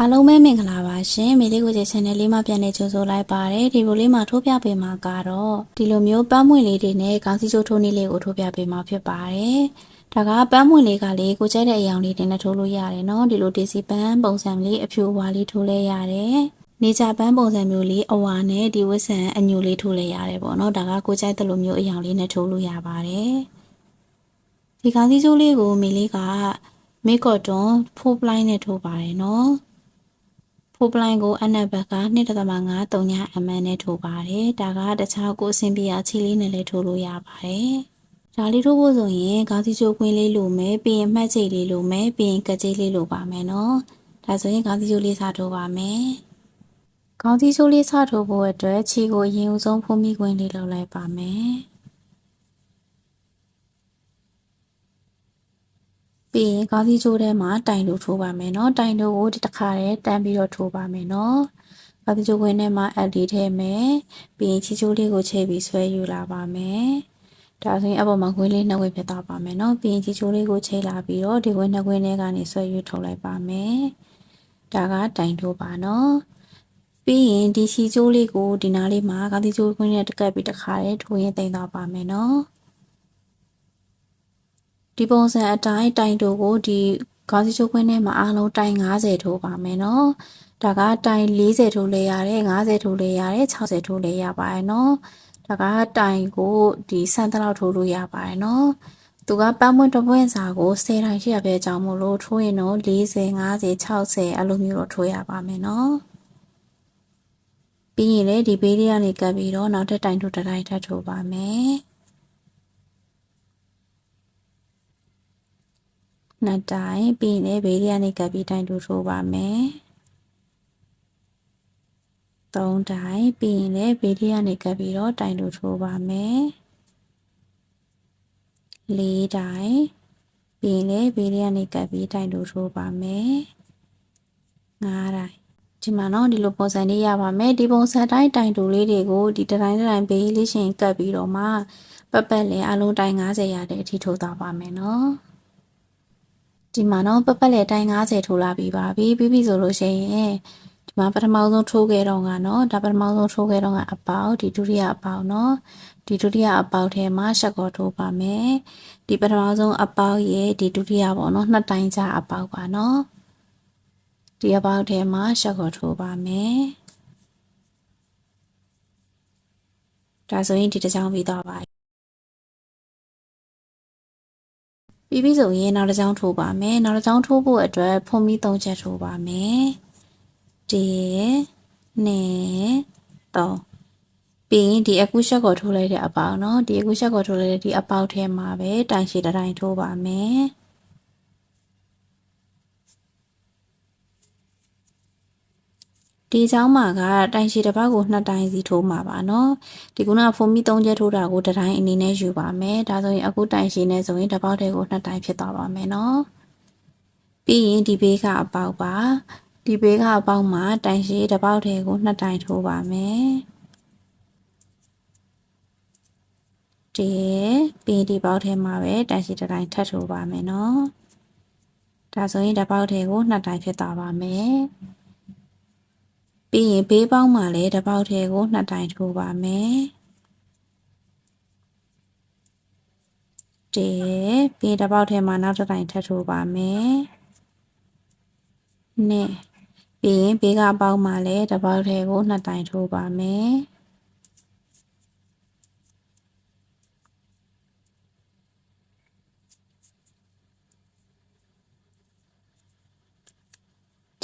အားလုံးပဲမင်္ဂလာပါရှင်မေလေးကိုချ channel လေးမှာပြန်နေကြိုဆိုလိုက်ပါတယ်ဒီလိုလေးမှာထိုးပြပေးမှာကတော့ဒီလိုမျိုးပန်းမွင့်လေးတွေနဲ့ခေါင်းစည်းချိုးထိုးနည်းလေးကိုထိုးပြပေးမှာဖြစ်ပါတယ်ဒါကပန်းမွင့်လေးကလေးကိုကြိုက်တဲ့အရောင်လေးတွေနဲ့ထိုးလို့ရတယ်နော်ဒီလိုဒေစီပန်းပုံစံလေးအဖြူအဝါလေးထိုးလဲရတယ်နေကြပန်းပုံစံမျိုးလေးအဝါနဲ့ဒီဝတ်ဆန်အညူလေးထိုးလဲရတယ်ပေါ့နော်ဒါကကိုကြိုက်တဲ့လိုမျိုးအရောင်လေးနဲ့ထိုးလို့ရပါတယ်ဒီခေါင်းစည်းချိုးလေးကိုမေလေးကမေကော့တွန်ဖိုးပလိုင်းနဲ့ထိုးပါတယ်နော် ဖိုးပလိုင်းကိုအနက်ဘက်က2.5 3 mm နဲ့ထိုးပါတယ်။ဒါကတခြားကိုအဆင်ပြေအောင်ခြေလေးနဲ့လည်းထိုးလို့ရပါတယ်။ဒါလေးထိုးဖို့ဆိုရင်ခေါင်းစည်းချိုးခွင်းလေးလိုမယ်ပြီးရင်မှတ်ချိတ်လေးလိုမယ်ပြီးရင်ကကြိတ်လေးလိုပါမယ်နော်။ဒါဆိုရင်ခေါင်းစည်းချိုးလေးစထိုးပါမယ်။ခေါင်းစည်းချိုးလေးစထိုးဖို့အတွက်ခြေကိုအရင်ဦးဆုံးဖုံးမိခွင်းလေးလုပ်လိုက်ပါမယ်။ ပြီးရင်ခေါင်းစည်းချိုးထဲမှာတိုင်လို့ထိုးပါမယ်နော်တိုင်လို့ကိုဒီတစ်ခါတည်းတန်းပြီးတော့ထိုးပါမယ်နော်ခေါင်းစည်းချိုးခွင်းထဲမှာအပ်လေးထည့်မယ်ပြီးရင်ချီချိုးလေးကိုချိန်ပြီးဆွဲယူလာပါမယ်ဒါဆိုရင်အပေါ်မှာခွင်းလေးနှစ်ခွင်းဖြစ်သွားပါမယ်နော်ပြီးရင်ချီချိုးလေးကိုချိန်လာပြီးတော့ဒီခွင်းနှစ်ခွင်းထဲကနေဆွဲယူထုတ်လိုက်ပါမယ်ဒါကတိုင်ထိုးပါနော်ပြီးရင်ဒီချီချိုးလေးကိုဒီနားလေးမှာခေါင်းစည်းချိုးခွင်းနဲ့တကပ်ပြီးတစ်ခါတည်းထိုးရင်တင်သွားပါမယ်နော် ဒီပုံစံအတိုင်းတိုင်တိုကိုဒီခေါင်းစည်းချိုးခွင်းထဲမှာအားလုံးတိုင်90ထိုးပါမယ်နော်ဒါကတိုင်40ထိုးလဲရတယ်50ထိုးလဲရတယ်60ထိုးလဲရပါတယ်နော်ဒါကတိုင်ကိုဒီဆန်တလောက်ထိုးလို့ရပါတယ်နော်သူကပန်းမွင့်တပွင့်စာကို10တိုင်ရှိရပဲအကြောင်းမို့လို့ထိုးရင်တော့40 50 60အဲ့လိုမျိုးတော့ထိုးရပါမယ်နော်ပြီးရင်လေဒီဘေးလေးကနေကပ်ပြီးတော့နောက်ထပ်တိုင်ထိုးတစ်တိုင်ထပ်ထိုးပါမယ် နှစ်တိုင်ပြီးရင်ဘေးလေးကနေကပ်ပြီးတိုင်ထိုးထိုးပါမယ်သုံးတိုင်ပြီးရင်လည်းဘေးလေးကနေကပ်ပြီးတော့တိုင်ထိုးထိုးပါမယ်လေးတိုင်ပြီးရင်လည်းဘေးလေးကနေကပ်ပြီးတိုင်ထိုးထိုးပါမယ်ငါးတိုင်ဒီမှာတော့ဒီလိုပုံစံလေးရပါမယ်ဒီပုံစံတိုင်းတိုင်တူလေးတွေကိုဒီတစ်တိုင်းတစ်တိုင်းဘေးလေးရှင်ကပ်ပြီးတော့မှပတ်ပတ်လဲအလုံးတိုင်း90ရတဲ့အထိထိုးသွားပါမယ်နော် ဒီမှာတော့ပတ်ပတ်လဲတိုင်း90ထိုးလာပြီးပါပြီပြီးပြီဆိုလို့ရှိရင်ဒီမှာပထမဆုံးထိုးခဲ့တော့ကနော်ဒါပထမဆုံးထိုးခဲ့တော့ကအပေါက်ဒီဒုတိယအပေါက်နော်ဒီဒုတိယအပေါက်ထဲမှာရှက်ကောထိုးပါမယ်ဒီပထမဆုံးအပေါက်ရဲ့ဒီဒုတိယပေါ့နော်နှစ်တိုင်းကြာအပေါက်ပါနော်ဒီအပေါက်ထဲမှာရှက်ကောထိုးပါမယ်ဒါဆိုရင်ဒီတစ်ချောင်းပြီးသွားပါ ပြီးပြီဆိုရင်နောက်တစ်ချောင်းထိုးပါမယ်နောက်တစ်ချောင်းထိုးဖို့အတွက်ဖုံမီ၃ချက်ထိုးပါမယ်1 2 3ပြီးရင်ဒီအကူရှက်ကိုထိုးလိုက်တဲ့အပေါက်เนาะဒီအကူရှက်ကိုထိုးလိုက်တဲ့ဒီအပေါက်ထဲမှာပဲတိုင်ရှည်တိုင်းထိုးပါမယ် ဒီအကြောင်းမှာကတိုင်ရှည်တစ်ပတ်ကိုနှစ်တိုင်းစီထိုးမှာပါနော်ဒီကုနာဖုံမီ၃ချက်ထိုးတာကိုတစ်တိုင်းအနေနဲ့ယူပါမယ်ဒါဆိုရင်အခုတိုင်ရှည်နဲ့ဆိုရင်တစ်ပတ်တည်းကိုနှစ်တိုင်းဖြစ်သွားပါမယ်နော်ပြီးရင်ဒီဘေးကအပေါက်ပါဒီဘေးကအပေါက်မှာတိုင်ရှည်တစ်ပတ်တည်းကိုနှစ်တိုင်းထိုးပါမယ်ဒီပြီးဒီပေါက်ထဲမှာပဲတိုင်ရှည်တစ်တိုင်းထပ်ထိုးပါမယ်နော်ဒါဆိုရင်တစ်ပေါက်တည်းကိုနှစ်တိုင်းဖြစ်သွားပါမယ် ပြီးရင်ဘေးပေါင်းမှာလည်းတစ်ပေါက်ထဲကိုနှစ်တိုင်ထိုးပါမယ်တေပြီးတစ်ပေါက်ထဲမှာနောက်တစ်တိုင်ထပ်ထိုးပါမယ်နှစ်ပြီးရင်ဘေးကပေါင်းမှာလည်းတစ်ပေါက်ထဲကိုနှစ်တိုင်ထိုးပါမယ်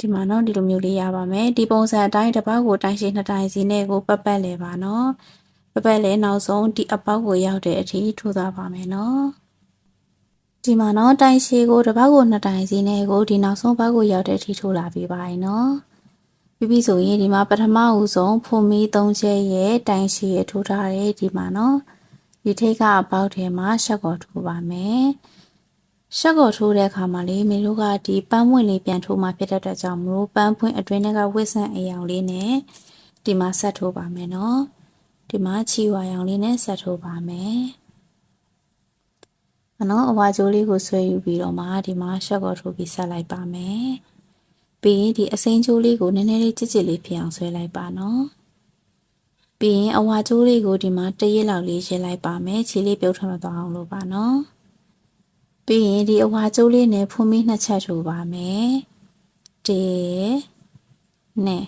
ဒီမှာเนาะဒီလိုမျိုးလေးရပါမယ်ဒီပုံစံအတိုင်းတစ်ပေါက်ကိုတိုင်ရှိနှစ်တိုင်စီနဲ့ကိုပတ်ပတ်လဲပါเนาะပတ်ပတ်လဲနောက်ဆုံးဒီအပေါက်ကိုရောက်တဲ့အထိထိုးသွားပါမယ်เนาะဒီမှာเนาะတိုင်ရှိကိုတစ်ပေါက်ကိုနှစ်တိုင်စီနဲ့ကိုဒီနောက်ဆုံးပေါက်ကိုရောက်တဲ့အထိထိုးလာပြီးပါရင်เนาะပြီးပြီဆိုရင်ဒီမှာပထမဦးဆုံးဖုန်မီ၃ချက်ရဲ့တိုင်ရှိရထိုးထားတယ်ဒီမှာเนาะဒီထိတ်ကအပေါက်ထဲမှာရှက်ကော်ထိုးပါမယ် ရှက်ကိုထိုးတဲ့အခါမှာလေမေတို့ကဒီပန်းပွင့်လေးပြန်ထိုးမှဖြစ်တဲ့အတွက်ကြောင့်မလို့ပန်းပွင့်အတွင်းထဲကဝစ်ဆန်အယောင်လေးနဲ့ဒီမှာဆက်ထိုးပါမယ်နော်ဒီမှာချီဝါရောင်လေးနဲ့ဆက်ထိုးပါမယ်အနော်အဝါကျိုးလေးကိုဆွဲယူပြီးတော့မှဒီမှာရှက်ကိုထိုးပြီးဆက်လိုက်ပါမယ်ပြီးရင်ဒီအစိမ်းကျိုးလေးကိုနည်းနည်းလေးကြစ်ကြစ်လေးဖြစ်အောင်ဆွဲလိုက်ပါနော်ပြီးရင်အဝါကျိုးလေးကိုဒီမှာတစ်ရက်လောက်လေးရေးလိုက်ပါမယ်ခြေလေးပြုတ်ထွက်မသွားအောင်လို့ပါနော် ပြီးရင်ဒီအဝါကျိုးလေးနဲ့ဖုံးမီနှစ်ချက်ထိုးပါမယ်တေနဲ့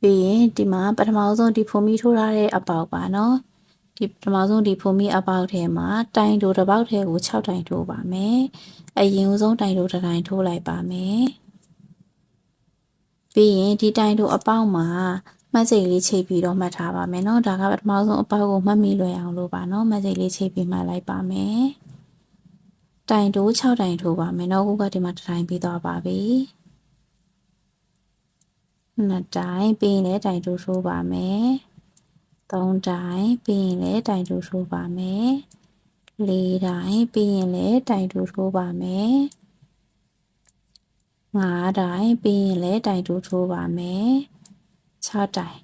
ပြီးရင်ဒီမှာပထမဆုံးဒီဖုံးမီထိုးထားတဲ့အပေါက်ပါနော်ဒီပထမဆုံးဒီဖုံးမီအပေါက်ထဲမှာတိုင်တိုတစ်ပေါက်ထဲကို6တိုင်ထိုးပါမယ်အရင်ဆုံးတိုင်တိုတစ်တိုင်ထိုးလိုက်ပါမယ်ပြီးရင်ဒီတိုင်တိုအပေါက်မှာမှတ်စိတ်လေးချိန်ပြီးတော့မှတ်ထားပါမယ်เนาะဒါကပထမဆုံးအပေါက်ကိုမှတ်မိလွယ်အောင်လို့ပါเนาะမှတ်စိတ်လေးချိန်ပြီးမှတ်လိုက်ပါမယ် တိုင်တိုး6တိုင်ထိုးပါမယ်နောက်ခုကဒီမှာတစ်တိုင်ပြီးသွားပါပြီနှစ်တိုင်ပြီးရင်လည်းတိုင်တိုးထိုးပါမယ်သုံးတိုင်ပြီးရင်လည်းတိုင်တိုးထိုးပါမယ်လေးတိုင်ပြီးရင်လည်းတိုင်တိုးထိုးပါမယ်ငါးတိုင်ပြီးရင်လည်းတိုင်တိုးထိုးပါမယ်6တိုင်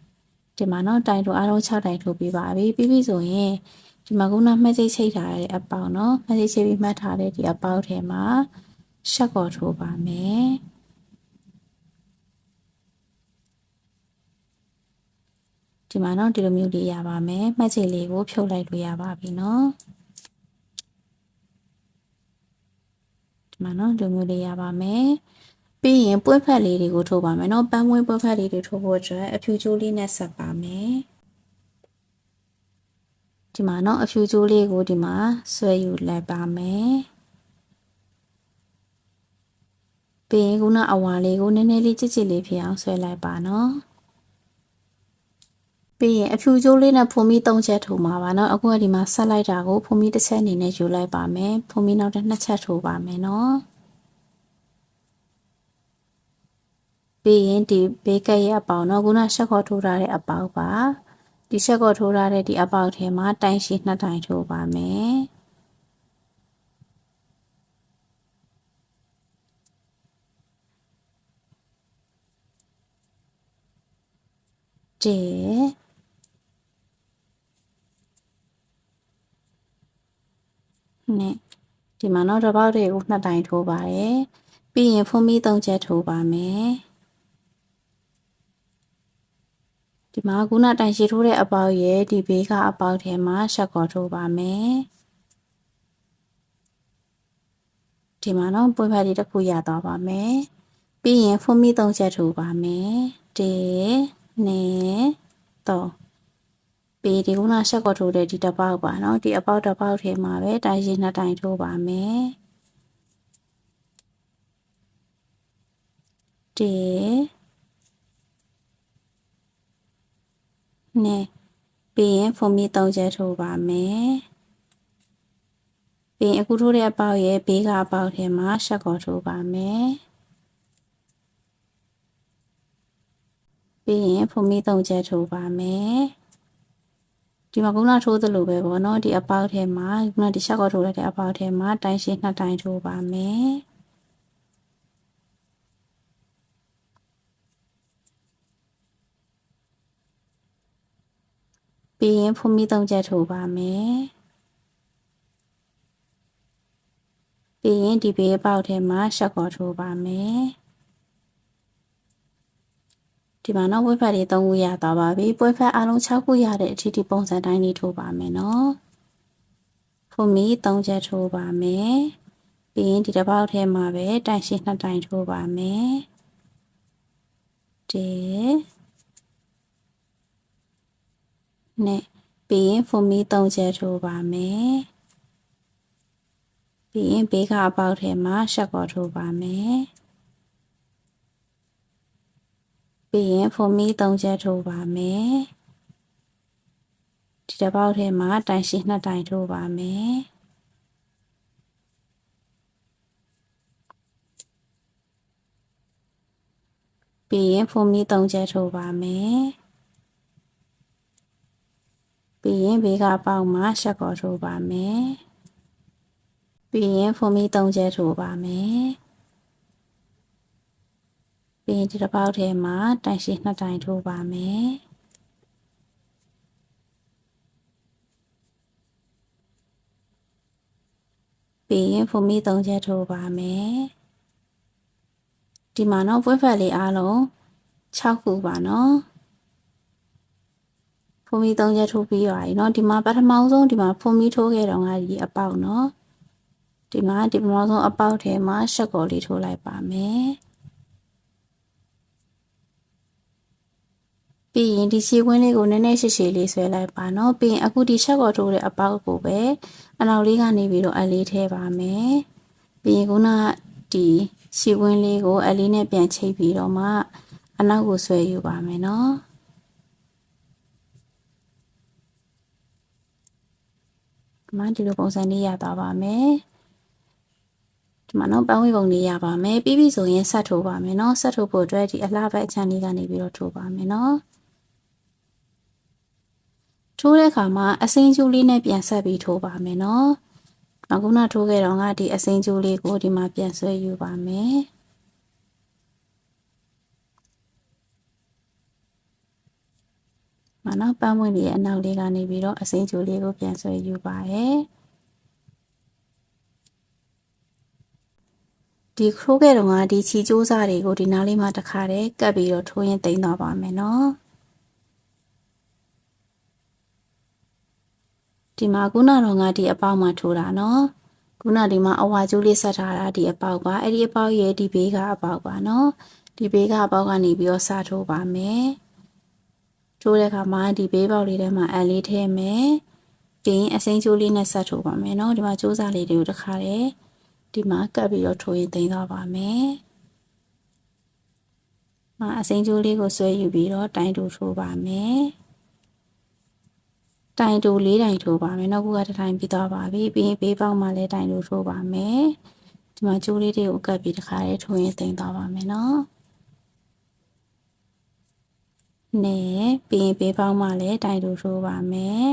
ဒီမှာတော့တိုင်တိုးအားလုံး6တိုင်ထိုးပြီးပါပြီပြီးပြီဆိုရင် ဒီမှာကုနာမှတ်စိတ်ချိတ်ထားတဲ့အပေါက်เนาะမှတ်စိတ်ချိတ်ပြီးမှတ်ထားတဲ့ဒီအပေါက်ထဲမှာရှက်ကော်ထိုးပါမယ်ဒီမှာတော့ဒီလိုမျိုးလေးရပါမယ်မှတ်စိတ်လေးကိုဖြုတ်လိုက်လို့ရပါပြီเนาะဒီမှာတော့ဒီလိုမျိုးလေးရပါမယ်ပြီးရင်ပွင့်ဖက်လေးတွေကိုထိုးပါမယ်เนาะပန်းမွေးပွင့်ဖက်လေးတွေထိုးဖို့အတွက်အဖြူကြိုးလေးနဲ့ဆက်ပါမယ် ဒီမှာเนาะအဖြူကြိုးလေးကိုဒီမှာဆွဲယူလိုက်ပါမယ်ပြီးရင်ခုနအဝါလေးကိုနည်းနည်းလေးကြစ်ကြစ်လေးဖြစ်အောင်ဆွဲလိုက်ပါเนาะပြီးရင်အဖြူကြိုးလေးနဲ့ဖုံမီ၃ချက်ထိုးမှာပါเนาะအခုကဒီမှာဆက်လိုက်တာကိုဖုံမီတစ်ချက်အနေနဲ့ယူလိုက်ပါမယ်ဖုံမီနောက်တစ်နှစ်ချက်ထိုးပါမယ်เนาะပြီးရင်ဒီဘေးကက်ရဲ့အပေါင်เนาะခုနရှက်ခေါ်ထိုးထားတဲ့အပေါက်ပါ ဒီရှက်ခေါ်ထိုးထားတဲ့ဒီအပေါက်ထဲမှာတိုင်ရှိနှစ်တိုင်ထိုးပါမယ်တေနဲ့ဒီမှာတော့တစ်ပေါက်တွေကိုနှစ်တိုင်ထိုးပါတယ်ပြီးရင်ဖုံးမီသုံးချက်ထိုးပါမယ် ဒီမှာခုနတိုင်ရှည်ထိုးတဲ့အပေါက်ရဲ့ဒီဘေးကအပေါက်ထဲမှာရှက်ကော်ထိုးပါမယ်ဒီမှာတော့ပွင့်ဖက်လေးတစ်ခုရသွားပါမယ်ပြီးရင်ဖုန်မိသုံးချက်ထိုးပါမယ်တေနေတော့ပေးဒီခုနရှက်ကော်ထိုးတဲ့ဒီတစ်ပေါက်ပါနော်ဒီအပေါက်တစ်ပေါက်ထဲမှာပဲတိုင်ရှည်နှစ်တိုင်ထိုးပါမယ်တေ နဲ့ပြီးရင်ဖုံမီ၃ချက်ထိုးပါမယ်ပြီးရင်အခုထိုးတဲ့အပေါက်ရဲ့ဘေးကအပေါက်ထဲမှာရှက်ကော်ထိုးပါမယ်ပြီးရင်ဖုံမီ၃ချက်ထိုးပါမယ်ဒီမှာကုနာထိုးသလိုပဲပေါ့နော်ဒီအပေါက်ထဲမှာကုနာဒီရှက်ကော်ထိုးလိုက်တဲ့အပေါက်ထဲမှာတိုင်ရှင်းနှစ်တိုင်ထိုးပါမယ် ပြီးရင်ဖုံမီသုံးချက်ထိုးပါမယ်ပြီးရင်ဒီဘေးပေါက်ထဲမှာရှက်ကော်ထိုးပါမယ်ဒီမှာတော့ဝက်ဖက်တွေ3ခုရသွားပါပြီပွဲဖက်အားလုံး6ခုရတဲ့အထိဒီပုံစံတိုင်းလေးထိုးပါမယ်နော်ဖုံမီ3ချက်ထိုးပါမယ်ပြီးရင်ဒီတစ်ပေါက်ထဲမှာပဲတိုင်ရှင်းနှစ်တိုင်ထိုးပါမယ်တေ နဲ့ပြီးရင်ဖုံမီ3ချက်ထိုးပါမယ်ပြီးရင်ဘေးကအပေါက်ထဲမှာရှက်ကော်ထိုးပါမယ်ပြီးရင်ဖုံမီ3ချက်ထိုးပါမယ်ဒီတစ်ပေါက်ထဲမှာတိုင်ရှိနှစ်တိုင်ထိုးပါမယ်ပြီးရင်ဖုံမီ3ချက်ထိုးပါမယ် ပြီးရင်ဘေးကပေါက်မှာရှက်ကော်ထိုးပါမယ်ပြီးရင်ဖုံမီ3ချက်ထိုးပါမယ်ပြီးရင်ဒီတစ်ပေါက်ထဲမှာတိုင်ရှိနှစ်တိုင်ထိုးပါမယ်ပြီးရင်ဖုံမီ3ချက်ထိုးပါမယ်ဒီမှာနော်ပွဲဖက်လေးအားလုံး6ခုပါနော်ဖုံမီ3ချက်ထိုးပြီးပါပြီเนาะဒီမှာပထမဆုံးဒီမှာဖုံမီထိုးခဲ့တော့ငါဒီအပေါက်เนาะဒီမှာဒီပထမဆုံးအပေါက်ထဲမှာရှက်ကော်လေးထိုးလိုက်ပါမယ်ပြီးရင်ဒီစီကွင်းလေးကိုနည်းနည်းရှည်ရှည်လေးဆွဲလိုက်ပါเนาะပြီးရင်အခုဒီရှက်ကော်ထိုးတဲ့အပေါက်ကိုပဲအနောက်လေးကနေပြီးတော့အလေးထဲပါမယ်ပြီးရင်ခုနဒီစီကွင်းလေးကိုအလေးနဲ့ပြန်ချိတ်ပြီးတော့မှအနောက်ကိုဆွဲယူပါမယ်เนาะ ဒီမှာဒီလိုပုံစံလေးရသွားပါမယ်ဒီမှာနော်ပန်းဝေးပုံလေးရပါမယ်ပြီးပြီဆိုရင်ဆက်ထိုးပါမယ်နော်ဆက်ထိုးဖို့အတွက်ဒီအလှဘက်အချမ်းလေးကနေပြီးတော့ထိုးပါမယ်နော်ထိုးတဲ့အခါမှာအစိမ်းကျူးလေးနဲ့ပြန်ဆက်ပြီးထိုးပါမယ်နော်နောက်ခုနထိုးခဲ့တော့ငါဒီအစိမ်းကျူးလေးကိုဒီမှာပြန်ဆွဲယူပါမယ် မနော်ပန်းဝင်လေးရဲ့အနောက်လေးကနေပြီးတော့အစိမ်းကျူးလေးကိုပြန်ဆွဲယူပါရဲ့ဒီခရိုးခဲ့တော့ကဒီချီကျိုးစားတွေကိုဒီနားလေးမှာတစ်ခါတည်းကပ်ပြီးတော့ထိုးရင်တိမ့်သွားပါမယ်နော်ဒီမှာခုနတော့ငါဒီအပေါက်မှာထိုးတာနော်ခုနဒီမှာအဝါကျိုးလေးဆက်ထားတာဒီအပေါက်ပါအဲ့ဒီအပေါက်ရဲ့ဒီဘေးကအပေါက်ပါနော်ဒီဘေးကအပေါက်ကနေပြီးတော့စထိုးပါမယ် ထိုးတဲ့အခါမှာဒီဘေးပေါက်လေးထဲမှာအန်လေးထည့်မယ်ပြီးရင်အစိမ်းကျိုးလေးနဲ့ဆက်ထိုးပါမယ်နော်ဒီမှာကျိုးစားလေးတွေကိုတစ်ခါတည်းဒီမှာကပ်ပြီးတော့ထိုးရင်သိမ်းသွားပါမယ်မအစိမ်းကျိုးလေးကိုဆွဲယူပြီးတော့တိုင်းတူထိုးပါမယ်တိုင်တူလေးတိုင်ထိုးပါမယ်နောက်ခုကတစ်တိုင်ပြီးသွားပါပြီပြီးရင်ဘေးပေါက်မှာလည်းတိုင်တူထိုးပါမယ်ဒီမှာကျိုးလေးတွေကိုကပ်ပြီးတစ်ခါလေးထိုးရင်သိမ်းသွားပါမယ်နော် နဲ့ပြီးရင်ဘေးပေါက်မှာလည်းတိုင်တူထိုးပါမယ်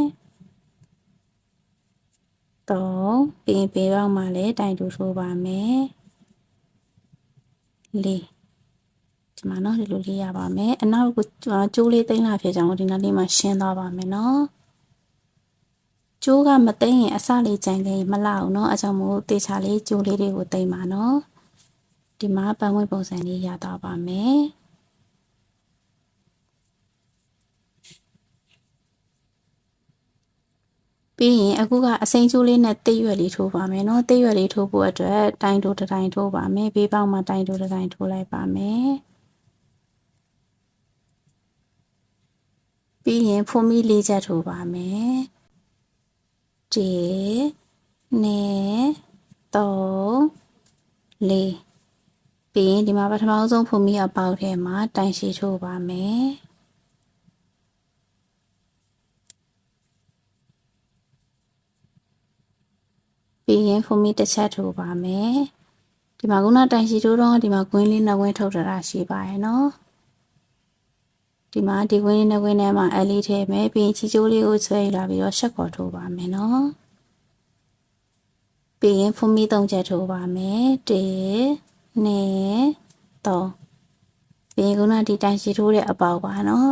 တော့ပြီးရင်ဘေးပေါက်မှာလည်းတိုင်တူထိုးပါမယ်လေးဒီမှာနော်ဒီလိုလေးရပါမယ်အနောက်ကကျိုးလေးသိမ်းလာဖြစ်ကြောင်းဒီနောက်လေးမှာရှင်းသွားပါမယ်နော်ကျိုးကမသိမ်းရင်အစလေးကြံခဲ့ရင်မလောက်เนาะအကြောင်းမို့တေချာလေးကျိုးလေးတွေကိုသိမ်းပါเนาะဒီမှာပန်းဝဲပုံစံလေးရသွားပါမယ် ပြီးရင်အခုကအစိမ့်ကျိုးလေးနဲ့တိတ်ရွက်လေးထိုးပါမယ်နော်တိတ်ရွက်လေးထိုးဖို့အတွက်တိုင်တိုးတစ်တိုင်ထိုးပါမယ်ဘေးပေါက်မှာတိုင်တိုးတစ်တိုင်ထိုးလိုက်ပါမယ်ပြီးရင်ဖုံးမိလေးချက်ထိုးပါမယ်တေနေတော့လေးပြီးရင်ဒီမှာပထမဆုံးဖုံးမိအပေါက်ထဲမှာတိုင်ရှည်ထိုးပါမယ် ပြီးရင်ဖုံမီတစ်ချက်ထိုးပါမယ်ဒီမှာခုနတိုင်ရှိထိုးတော့ဒီမှာကွင်းလေးနှစ်ဝင်းထုတ်တာရှိပါရဲ့နော်ဒီမှာဒီဝင်းနှစ်ဝင်းထဲမှာအလေးထည့်မယ်ပြီးရင်ချီချိုးလေးကိုဆွဲလာပြီးတော့ရှက်ကော်ထိုးပါမယ်နော်ပြီးရင်ဖုံမီသုံးချက်ထိုးပါမယ်1 2 3ပြီးရင်ခုနဒီတိုင်ရှိထိုးတဲ့အပေါက်ပါနော်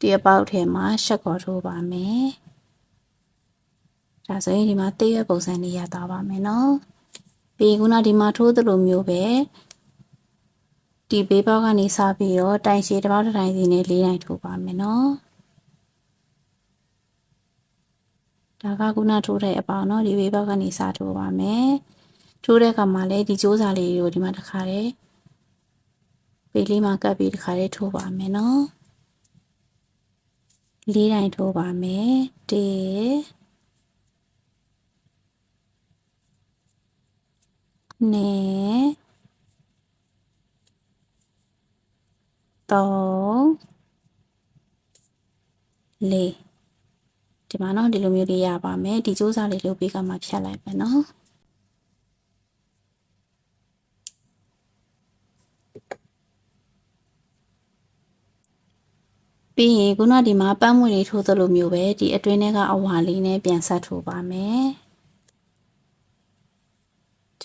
ဒီအပေါက်ထဲမှာရှက်ကော်ထိုးပါမယ် ဒါဆိုရင်ဒီမှာတေးရွက်ပုံစံလေးရသွားပါမယ်နော်ပြီးရင်ခုနဒီမှာထိုးသလိုမျိုးပဲဒီဘေးပေါက်ကနေစပြီးတော့တိုင်ရှည်တစ်ပေါက်တစ်တိုင်စီနဲ့လေးတိုင်ထိုးပါမယ်နော်ဒါကခုနထိုးတဲ့အပေါက်နော်ဒီဘေးပေါက်ကနေစထိုးပါမယ်ထိုးတဲ့အခါမှာလည်းဒီစူးစာလေးကိုဒီမှာတစ်ခါတည်းဘေးလေးမှာကပ်ပြီးတစ်ခါတည်းထိုးပါမယ်နော်လေးတိုင်ထိုးပါမယ်1 နှစ်3 4ဒီမှာเนาะဒီလိုမျိုးလေးရပါမယ်ဒီစူးစားလေးလုပ်ပြီးကမှဖြတ်လိုက်မယ်เนาะပြီးရင်ခုနဒီမှာပန်းမွေလေးထိုးသလိုမျိုးပဲဒီအတွင်းထဲကအဝါလေးနဲ့ပြန်ဆက်ထိုးပါမယ်ဒီ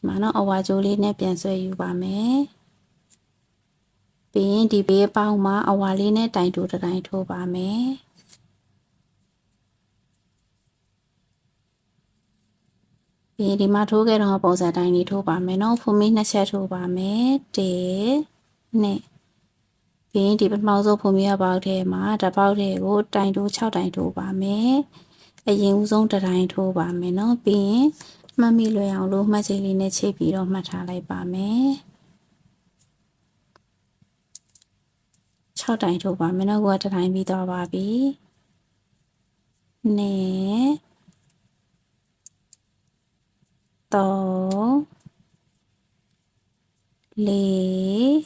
မှာနော်အဝါကြိုးလေးနဲ့ပြန်ဆွဲယူပါမယ်ပြီးရင်ဒီဘေးပေါင်းမှာအဝါလေးနဲ့တိုင်တူတိုင်ထိုးပါမယ်ဒီဒီမှာထိုးခဲ့တော့ပုံစံတိုင်းလေးထိုးပါမယ်နော်ဖူမီနှစ်ချက်ထိုးပါမယ်1နဲ့ဘင်းဒီပထမဆုံးဖူမီရပေါက်ထဲမှာတပေါက်ထဲကိုတိုင်တိုး6တိုင်ထိုးပါမယ်အရင်ဦးဆုံးတတိုင်းထိုးပါမယ်နော်ပြီးရင် မှတ်မိလွယ်အောင်လို့မှတ်စိလေးနဲ့ချိတ်ပြီးတော့မှတ်ထားလိုက်ပါမယ်6တိုင်ထိုးပါမယ်နောက်ကတတိုင်းပြီးသွားပါပြီနေတော့လေး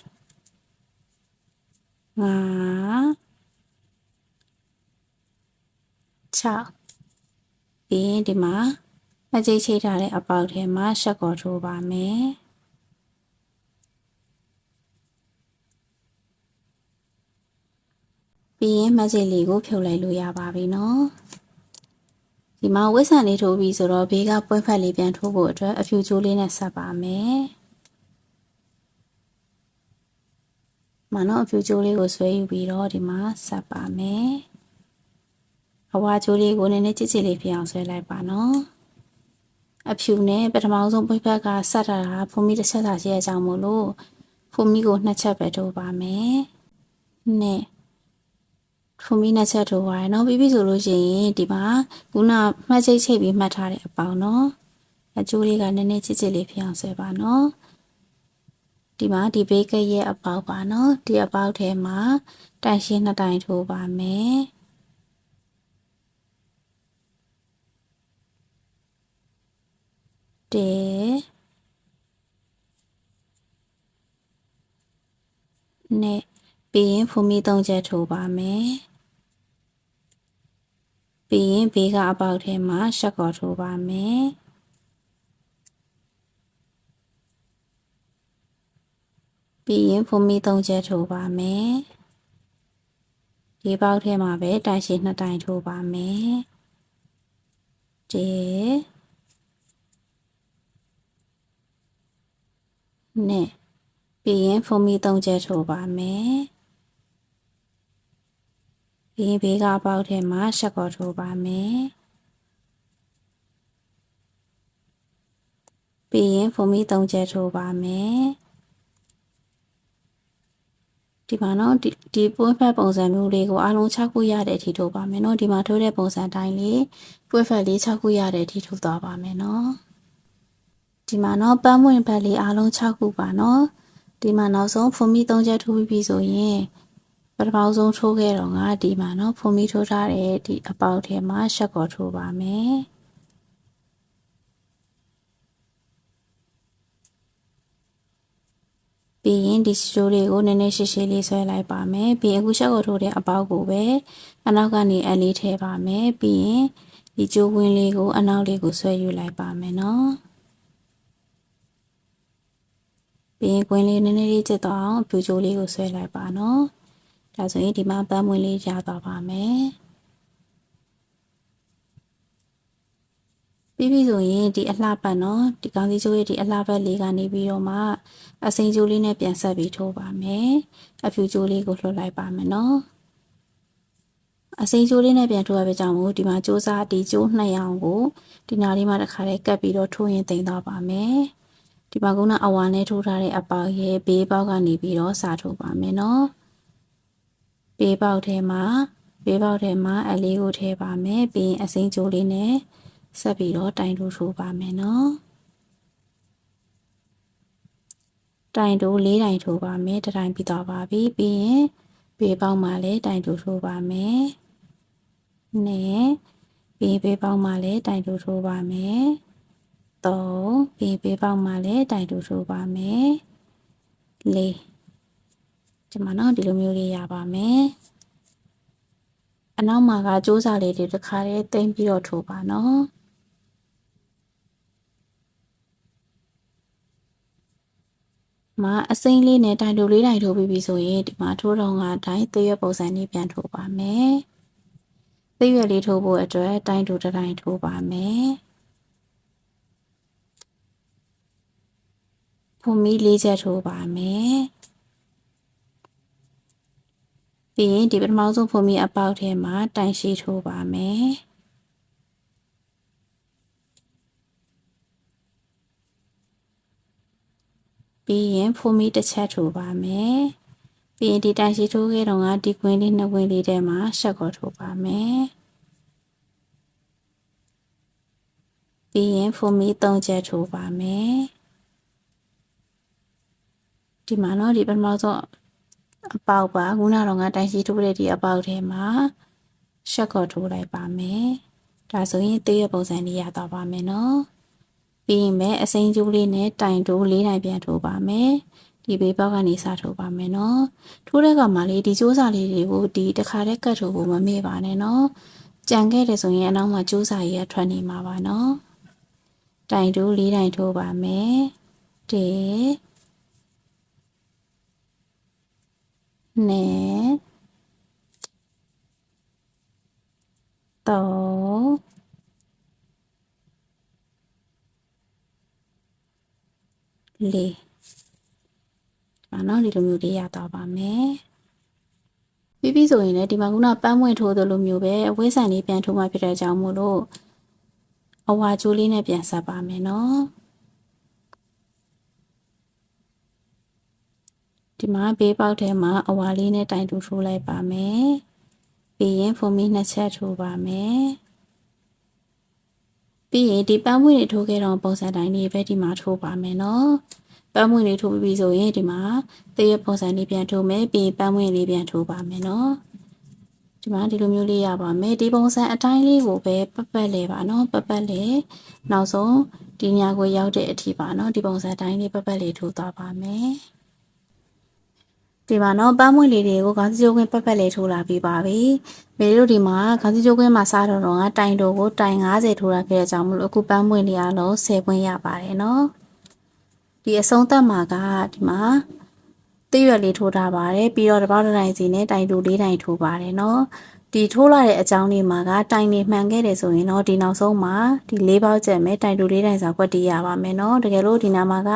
ငါ6ပြီးဒီမှာ အကျိတ်ချိတ်ထားတဲ့အပေါက်ထဲမှာရှက်ကော်ထိုးပါမယ်ပြီးရင်မจิလေးကိုဖြုတ်လိုက်လို့ရပါပြီနော်ဒီမှာဝိဆန်လေးထိုးပြီးဆိုတော့ဘေးကပွဲဖက်လေးပြန်ထိုးဖို့အတွက်အဖြူချိုးလေးနဲ့ဆက်ပါမယ်မနော်အဖြူချိုးလေးကိုဆွဲယူပြီးတော့ဒီမှာဆက်ပါမယ်အဝါချိုးလေးကိုနည်းနည်းချစ်ချစ်လေးဖြစ်အောင်ဆွဲလိုက်ပါနော် အဖြူနဲ့ပထမဆုံးပွဲဖက်ကဆက်တာကဖုံမီတစ်ချက်သာရှိရကြမို့လို့ဖုံမီကိုနှစ်ချက်ပဲထိုးပါမယ်နဲ့ဖုံမီနှစ်ချက်ထိုးပါရနော်ပြီးပြီဆိုလို့ရှိရင်ဒီမှာခုနမှတ်ချိတ်ချိတ်ပြီးမှတ်ထားတဲ့အပေါင်းနော်အကျိုးလေးကနည်းနည်းချစ်ချစ်လေးဖြစ်အောင်ဆွဲပါနော်ဒီမှာဒီဘေးကရဲ့အပေါက်ပါနော်ဒီအပေါက်ထဲမှာတိုင်ရှင်းနှစ်တိုင်ထိုးပါမယ် တေနဲ့ပြီးရင်ဖုံမီသုံးချက်ထိုးပါမယ်ပြီးရင်ဘေးကအပေါက်ထဲမှာရှက်ကော်ထိုးပါမယ်ပြီးရင်ဖုံမီသုံးချက်ထိုးပါမယ်ဒီပေါက်ထဲမှာပဲတိုင်ရှိနှစ်တိုင်ထိုးပါမယ်တေ နဲ့ပြီးရင်ဖုံမီသုံးချက်ထိုးပါမယ်ပြီးရင်ဘေးကပေါက်ထဲမှာရှက်ကော်ထိုးပါမယ်ပြီးရင်ဖုံမီသုံးချက်ထိုးပါမယ်ဒီမှာနော်ဒီဒီပွင့်ဖက်ပုံစံမျိုးလေးကိုအလုံး6ခုရတဲ့အထိထိုးပါမယ်နော်ဒီမှာထိုးတဲ့ပုံစံတိုင်းလေးပွင့်ဖက်လေး6ခုရတဲ့အထိထိုးသွားပါမယ်နော် ဒီမှာနော်ပန်းပွင့်ဖက်လေးအလုံး6ခုပါနော်ဒီမှာနောက်ဆုံးဖုံမီ3ချက်ထိုးပြီးပြီဆိုရင်ပထမဆုံးထိုးခဲ့တော့ငါဒီမှာနော်ဖုံမီထိုးထားတဲ့ဒီအပေါက်ထဲမှာရှက်ကော်ထိုးပါမယ်ပြီးရင်ဒီရှိုးလေးကိုနည်းနည်းရှည်ရှည်လေးဆွဲလိုက်ပါမယ်ပြီးအခုရှက်ကော်ထိုးတဲ့အပေါက်ကိုပဲအနောက်ကနေအလေးထည့်ပါမယ်ပြီးရင်ဒီကျိုးဝင်းလေးကိုအနောက်လေးကိုဆွဲယူလိုက်ပါမယ်နော် ပြီးရင်ကွင်းလေးနည်းနည်းလေးကျစ်တော့အောင်ဖြူချိုးလေးကိုဆွဲလိုက်ပါနော်ဒါဆိုရင်ဒီမှာပန်းမွေးလေးရသွားပါမယ်ပြီးပြီဆိုရင်ဒီအလှပတ်နော်ဒီကောင်းစီချိုးရဲ့ဒီအလှပတ်လေးကနေပြီးတော့မှအစိမ်းချိုးလေးနဲ့ပြန်ဆက်ပြီးထိုးပါမယ်အဖြူချိုးလေးကိုလှုပ်လိုက်ပါမယ်နော်အစိမ်းချိုးလေးနဲ့ပြန်ထိုးရပြကြမို့ဒီမှာစူးစားဒီကျိုးနှစ်ရောင်ကိုဒီနားလေးမှာတစ်ခါလေးကပ်ပြီးတော့ထိုးရင်တင်သွားပါမယ် ဒီမှာကုန်းကအဝါနဲ့ထိုးထားတဲ့အပေါက်ရဲ့ဘေးပေါက်ကနေပြီးတော့စာထိုးပါမယ်နော်ဘေးပေါက်ထဲမှာဘေးပေါက်ထဲမှာအလေးကိုထည့်ပါမယ်ပြီးရင်အစိမ်းကြိုးလေးနဲ့ဆက်ပြီးတော့တိုင်ထိုးထိုးပါမယ်နော်တိုင်တိုးလေးတိုင်ထိုးပါမယ်တတိုင်ပြီးသွားပါပြီပြီးရင်ဘေးပေါက်မှာလည်းတိုင်ထိုးထိုးပါမယ်နဲ့ပြီးဘေးပေါက်မှာလည်းတိုင်ထိုးထိုးပါမယ် 3ပြီးဘေးပေါက်မှာလည်းတိုင်တူထိုးပါမယ်4ဒီမှာတော့ဒီလိုမျိုးလေးရပါမယ်အနောက်မှာကစူးစာလေးတွေတစ်ခါလေးတိမ့်ပြီးတော့ထိုးပါနော်မှာအစိမ့်လေးနဲ့တိုင်တူလေးတိုင်ထိုးပြီးပြီဆိုရင်ဒီမှာထိုးတော့ကတိုင်းသေးရွက်ပုံစံလေးပြန်ထိုးပါမယ်သေးရွက်လေးထိုးဖို့အတွက်တိုင်တူတစ်တိုင်ထိုးပါမယ် ဖုန်မီလေးချက်ထိုးပါမယ်ပြီးရင်ဒီပထမဆုံးဖုန်မီအပေါက်ထဲမှာတိုင်ရှိထိုးပါမယ်ပပြီးရင်ဖိုမီတစ်ချက်ထိုးပါမယ်ပြီးရင်ဒီတိုင်ရှိထိုးခဲ့တော့ကဒီကွင်းလေးနှစ်ကွင်းလေးထဲမှာရှက်ခေါ်ထိုးပါမယ်ပြီးရင်ဖိုမီ၃ချက်ထိုးပါမယ် ဒီမှာတော့ဒီပထမဆုံးအပေါက်ပါခုနကတော့ငါတိုင်ရှိထိုးတဲ့ဒီအပေါက်ထဲမှာရှက်ခေါ်ထိုးလိုက်ပါမယ်ဒါဆိုရင်သေးရပုံစံလေးရတော့ပါမယ်နော်ပြီးရင်ပဲအစိမ်းကျိုးလေးနဲ့တိုင်တိုးလေးတိုင်ပြန်ထိုးပါမယ်ဒီဘေးပေါက်ကနေစထိုးပါမယ်နော်ထိုးတဲ့ကမှလေးဒီစူးစာလေးတွေကိုဒီတစ်ခါတည်းကတ်ထိုးဖို့မမေ့ပါနဲ့နော်ကြံခဲ့တယ်ဆိုရင်အနောက်မှာစူးစာကြီးကထွက်နေမှာပါနော်တိုင်တိုးလေးတိုင်ထိုးပါမယ်တေ နဲ့တော့လေးဒါနော်ဒီလိုမျိုးလေးရတော့ပါမယ်ပြီးပြီဆိုရင်လည်းဒီမှာခုနပန်းမွင့်ထိုးသလိုမျိုးပဲအဝိဆိုင်လေးပြန်ထိုးမှဖြစ်တဲ့ကြောင့်မို့လို့အဝါကျိုးလေးနဲ့ပြန်ဆက်ပါမယ်နော် ဒီမှာဘေးပေါက်ထဲမှာအဝါလေးနဲ့တိုင်တူထိုးလိုက်ပါမယ်ပြီးရင်ဖုံမီနှစ်ချက်ထိုးပါမယ်ပြီးရင်ဒီပန်းမွင့်တွေထိုးခဲ့တော့ပုံစံတိုင်းလေးပဲဒီမှာထိုးပါမယ်နော်ပန်းမွင့်လေးထိုးပြီးဆိုရင်ဒီမှာတရပုံစံလေးပြန်ထိုးမယ်ပြီးပန်းမွင့်လေးပြန်ထိုးပါမယ်နော်ဒီမှာဒီလိုမျိုးလေးရပါမယ်ဒီပုံစံအတိုင်းလေးကိုပဲပပတ်လေပါနော်ပပတ်လေနောက်ဆုံးဒီညာကိုရောက်တဲ့အထိပါနော်ဒီပုံစံအတိုင်းလေးပပတ်လေထိုးသွားပါမယ် ဒီမှာနော်ပန်းမွင့်လေးတွေကိုခေါင်းစည်းကျိုးခွင်းပက်ပက်လေးထိုးလာပြီးပါပြီ။မေတို့ဒီမှာခေါင်းစည်းကျိုးခွင်းမှာစားတော့တော့ကတိုင်တိုကိုတိုင်90ထိုးတာဖြစ်တဲ့ကြောင့်မလို့အခုပန်းမွင့်လေးအလုံး10ခွင်းရပါတယ်နော်။ဒီအဆုံးသက်မှာကဒီမှာသိရွက်လေးထိုးထားပါတယ်ပြီးတော့တပေါက်တစ်တိုင်စီနဲ့တိုင်တူလေးတိုင်ထိုးပါတယ်နော် ဒီထိုးလာတဲ့အကြောင်းလေးမှာကတိုင်နေမှန်ခဲ့တယ်ဆိုရင်တော့ဒီနောက်ဆုံးမှာဒီလေးပေါက်ကျက်မယ်တိုင်တူလေးတိုင်စာကွက်တီးရပါမယ်နော်တကယ်လို့ဒီနာမှာက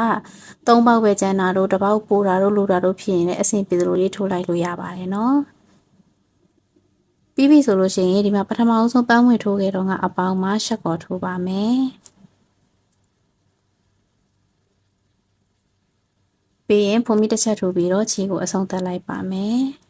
သုံးပေါက်ပဲကျန်တာတို့တစ်ပေါက်ပိုတာတို့လိုတာတို့ဖြစ်ရင်လည်းအဆင်ပြေသလိုလေးထိုးလိုက်လို့ရပါတယ်နော်ပြီးပြီဆိုလို့ရှိရင်ဒီမှာပထမဆုံးပန်းဝင်ထိုးခဲ့တော့ကအပေါင်းမှာရှက်ကော်ထိုးပါမယ်ပြီးရင်ဖုံမီတစ်ချက်ထိုးပြီးတော့ခြေကိုအဆုံးသတ်လိုက်ပါမယ်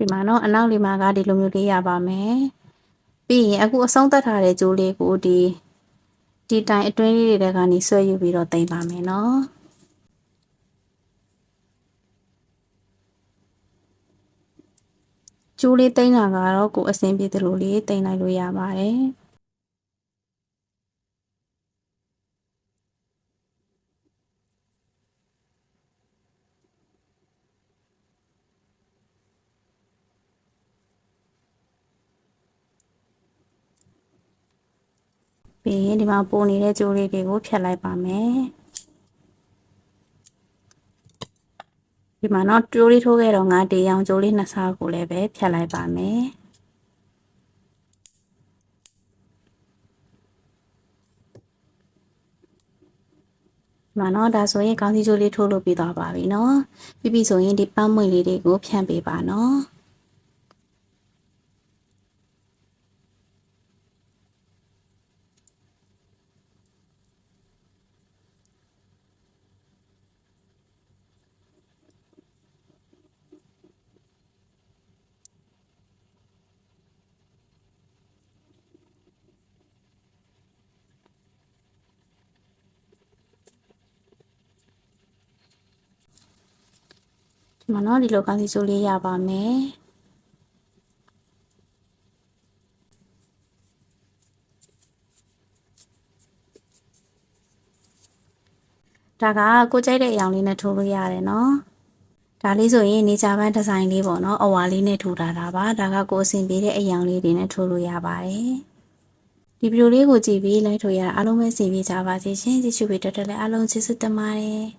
ဒီမှာတော့အနောက်လေးမှာကဒီလိုမျိုးလေးရပါမယ်ပြီးရင်အခုအဆုံးသတ်ထားတဲ့ကြိုးလေးကိုဒီဒီတိုင်အတွင်းလေးတွေကနေဆွဲယူပြီးတော့တင်ပါမယ်နော်ကျိုးလေးတိမ့်တာကတော့ကိုအဆင်ပြေသလိုလေးတိမ့်လိုက်လို့ရပါတယ် ပြီးရင်ဒီမှာပုံနေတဲ့ကြိုးလေးတွေကိုဖြတ်လိုက်ပါမယ်ဒီမှာတော့ကြိုးလေးထိုးခဲ့တော့ငါတေးအောင်ကြိုးလေးနှစ်စားကိုလည်းပဲဖြတ်လိုက်ပါမယ်မနော်ဒါဆိုရင်ကောင်းစီချိုးလေးထိုးလို့ပြီးသွားပါပြီနော်ပြီးပြီဆိုရင်ဒီပန်းမွေလေးတွေကိုဖြန့်ပေးပါနော် မှာနော်ဒီလိုကောင်းစီချိုးလေးရပါမယ်ဒါကကိုကြိုက်တဲ့အရောင်လေးနဲ့ထိုးလို့ရတယ်နော်ဒါလေးဆိုရင်နေချာပန်းဒီဇိုင်းလေးပေါ့နော်အဝါလေးနဲ့ထိုးထားတာပါဒါကကိုအဆင်ပြေတဲ့အရောင်လေးတွေနဲ့ထိုးလို့ရပါတယ်ဒီဗီဒီယိုလေးကိုကြည့်ပြီးလိုက်ထိုးရတာအားလုံးပဲစီပြေကြပါစေရှင်ကြည့်ရှုပေးတတ်တယ်လည်းအားလုံးကျေးဇူးတင်ပါတယ်